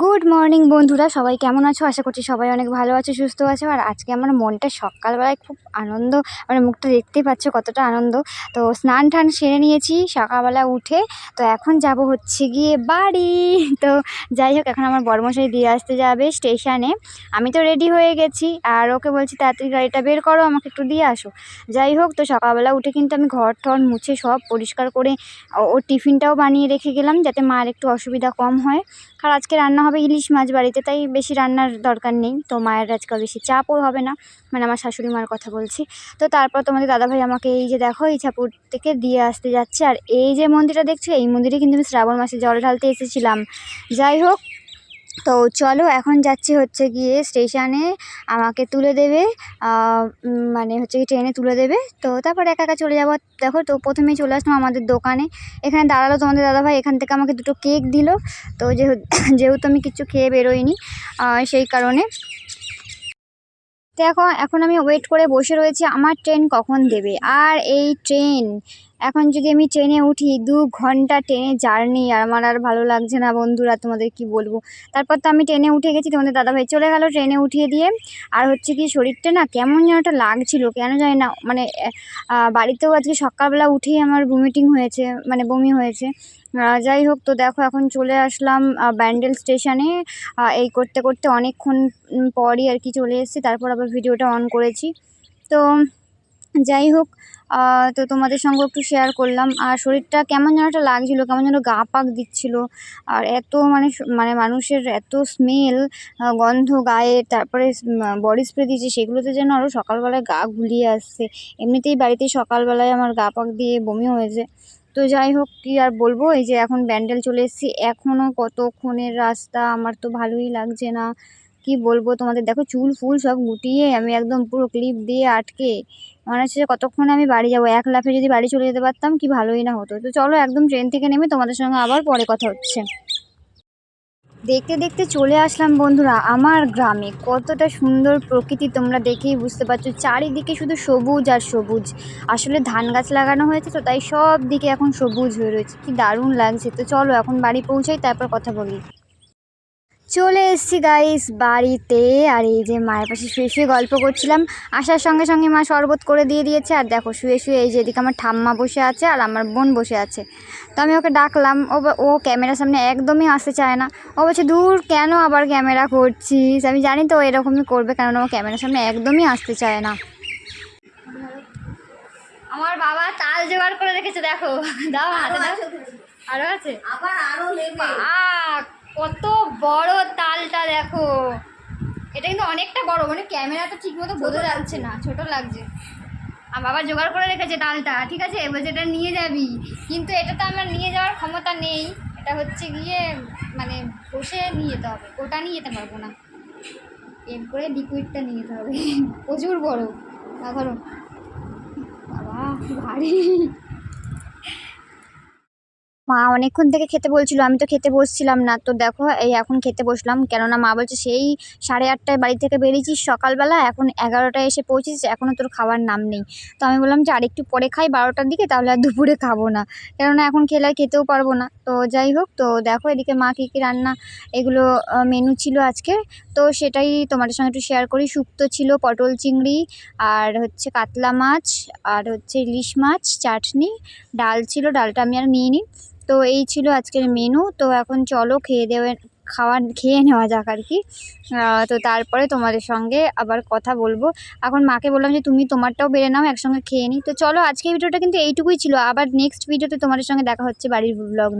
Good morning বন্ধুরা। সবাই কেমন আছো? আশা করছি সবাই অনেক ভালো আছে, সুস্থ আছে। আর আজকে আমার মনটা সকালবেলায় খুব আনন্দ মানে মুখটা দেখতেই পাচ্ছ কতটা আনন্দ। তো স্নান টান সেরে নিয়েছি, সকালবেলা উঠে তো এখন যাব হচ্ছে গিয়ে বাড়ি। তো যাই হোক, এখন আমার বর্মশাই দিয়ে আসতে যাবে স্টেশনে। আমি তো রেডি হয়ে গেছি, আর ওকে বলছি, তাড়াতাড়ি গাড়িটা বের করো, আমাকে একটু দিয়ে আসো। যাই হোক, তো সকালবেলা উঠে কিন্তু আমি ঘর টর মুছে সব পরিষ্কার করে ও টিফিনটাও বানিয়ে রেখে গেলাম, যাতে মার একটু অসুবিধা কম হয়। আর আজকে রান্না হবে ইলিশ মাছ বাড়িতে, তাই বেশি রান্নার দরকার নেই। তো মায়ের আজকে বেশি চাপও হবে না মানে আমার শাশুড়ি মার কথা বলছি। তো তারপর তোমাদের দাদাভাই আমাকে এই যে দেখো, এই ইছাপুর থেকে দিয়ে আসতে যাচ্ছে। আর এই যে মন্দিরটা দেখছ, এই মন্দিরে কিন্তু আমি শ্রাবণ মাসে জল ঢালতে এসেছিলাম। যাই হোক তো চলো এখন যাচ্ছি হচ্ছে গিয়ে স্টেশনে আমাকে তুলে দেবে মানে হচ্ছে কি ট্রেনে তুলে দেবে। তো তারপর একা একা চলে যাব। দেখো তো প্রথমেই চলে আসলাম আমাদের দোকানে। এখানে দাঁড়াল তোমাদের দাদাভাই, এখান থেকে আমাকে দুটো কেক দিল। তো যেহেতু আমি কিছু খেয়ে বেরোইনি সেই কারণে। এখন এখন আমি ওয়েট করে বসে রয়েছি। আমার ট্রেন কখন দেবে? আর এই ট্রেন এখন যদি আমি ট্রেনে উঠি, দু ঘণ্টা ট্রেনে জার্নি আর আমার আর ভালো লাগছে না বন্ধুরা, তোমাদের কি বলব? তারপর তো আমি ট্রেনে উঠে গেছি, তোমাদের দাদাভাই চলে গেল ট্রেনে উঠিয়ে দিয়ে। আর হচ্ছে কি, শরীরটা না কেমন যেন একটা লাগছিল, কেন জানি না মানে বাড়িতেও আজকে সকালবেলা উঠেই আমার ভমিটিং হয়েছে মানে বমি হয়েছে। যাই হোক, তো দেখো এখন চলে আসলাম ব্যান্ডেল স্টেশনে। এই করতে করতে অনেকক্ষণ পরই আর কি চলে এসেছি, তারপর আবার ভিডিওটা অন করেছি। তো যাই হোক তো তোমাদের সঙ্গে একটু শেয়ার করলাম। আর শরীরটা কেমন যেন একটা লাগছিল, কেমন যেন গা পাক দিচ্ছিল। আর এত মানে মানে মানুষের এত স্মেল গন্ধ গায়ে, তারপরে বডি স্প্রে দিয়েছে, সেগুলোতে যেন আরও সকালবেলায় গা গুলিয়ে আসছে। এমনিতেই বাড়িতে সকালবেলায় আমার গা পাক দিয়ে বমি হয়েছে। তো যাই হোক, কি আর বলব, এই যে এখন ব্যান্ডেল চলে এসেছি। এখনও কতক্ষণের রাস্তা, আমার তো ভালোই লাগছে না। কি বলব তোমাদের? দেখো চুল, ফুল সব গুটিয়ে আমি একদম পুরো ক্লিপ দিয়ে আটকে। মনে হচ্ছে কতক্ষণে আমি বাড়ি যাব? এক লাফে যদি বাড়ি চলে যেতে পারতাম কি ভালোই না হতো। তো চলো একদম ট্রেন থেকে নেমে তোমাদের সঙ্গে আবার পরে কথা হচ্ছে। দেখতে দেখতে চলে আসলাম বন্ধুরা আমার গ্রামে। কতটা সুন্দর প্রকৃতি তোমরা দেখেই বুঝতে পারছ। চারিদিকে শুধু সবুজ আর সবুজ। আসলে ধান গাছ লাগানো হয়েছে তো, তাই সব দিকে এখন সবুজ হয়ে রয়েছে। কি দারুণ লাগছে। তো চলো এখন বাড়ি পৌঁছাই, তারপর কথা বলি। চলে এসেছি গাইস বাড়িতে। আর এই যে মায়ের পাশে শুয়ে শুয়ে গল্প করছিলাম আসার সঙ্গে সঙ্গে মা শরবত করে দিয়ে দিয়েছে। আর দেখো শুয়ে শুয়ে এই যে এদিকে আমার ঠাম্মা বসে আছে আর আমার বোন বসে আছে। তো আমি ওকে ডাকলাম ও ও ক্যামেরার সামনে একদমই আসতে চায় না। ও বলছে দূর কেন আবার ক্যামেরা করছিস? আমি জানি তো এরকমই করবে কেননা ও ক্যামেরার সামনে একদমই আসতে চায় না। আমার বাবা তাল জোগাড় করে রেখেছে দেখো। দাও হাতে দাও। আরও আছে? আবার আরও নেবে কত বড় দেখো এটা কিন্তু অনেকটা বড় মানে ক্যামেরা তো ঠিক মতো বোঝা যাচ্ছে না ছোট লাগছে। আর বাবা জোগাড় করে রেখেছে তালটা ঠিক আছে? এবার যেটা নিয়ে যাবি। কিন্তু এটা তো আমার নিয়ে যাওয়ার ক্ষমতা নেই। এটা হচ্ছে গিয়ে মানে বসে নিয়ে যেতে হবে। ওটা নিয়ে যেতে পারব না। এর করে লিকুইডটা নিয়ে যেতে হবে। প্রচুর বড়। ধরো। বাবা ভারী। মা অনেকক্ষণ থেকে খেতে বলছিল, আমি তো খেতে বসছিলাম না। তো দেখো, এই এখন খেতে বসলাম। কেননা মা বলছে, সেই সাড়ে আটটায় বাড়ি থেকে বেরিয়েছিস সকালবেলা, এখন এগারোটায় এসে পৌঁছেছিস এখনও তোর খাবার নাম নেই। তো আমি বললাম যে, আরেকটু পরে খাই বারোটার দিকে, তাহলে আর দুপুরে খাব না। কেননা এখন খেলে খেতেও পারব না। তো যাই হোক, তো দেখো এদিকে মা কী কী রান্না, এগুলো মেনু ছিল আজকে। তো সেটাই তোমাদের সঙ্গে একটু শেয়ার করি। শুক্তো ছিল পটল চিংড়ি, আর হচ্ছে কাতলা মাছ, আর হচ্ছে ইলিশ মাছ, চাটনি, ডাল ছিল, ডালটা আমি আর নিইনি। তো এই ছিল আজকের মেনু তো এখন চলো খেয়ে দেবে খাওয়া, খেয়ে নেওয়া যাক আর কি। তো তারপরে তোমাদের সঙ্গে আবার কথা বলব। এখন মাকে বললাম যে, তুমি তোমারটাও বেড়ে নাও, একসঙ্গে খেয়ে নিই। তো চলো আজকের ভিডিওটা কিন্তু এইটুকুই ছিল। আবার নেক্সট ভিডিওতে তোমাদের সঙ্গে দেখা হচ্ছে বাড়ির ব্লগ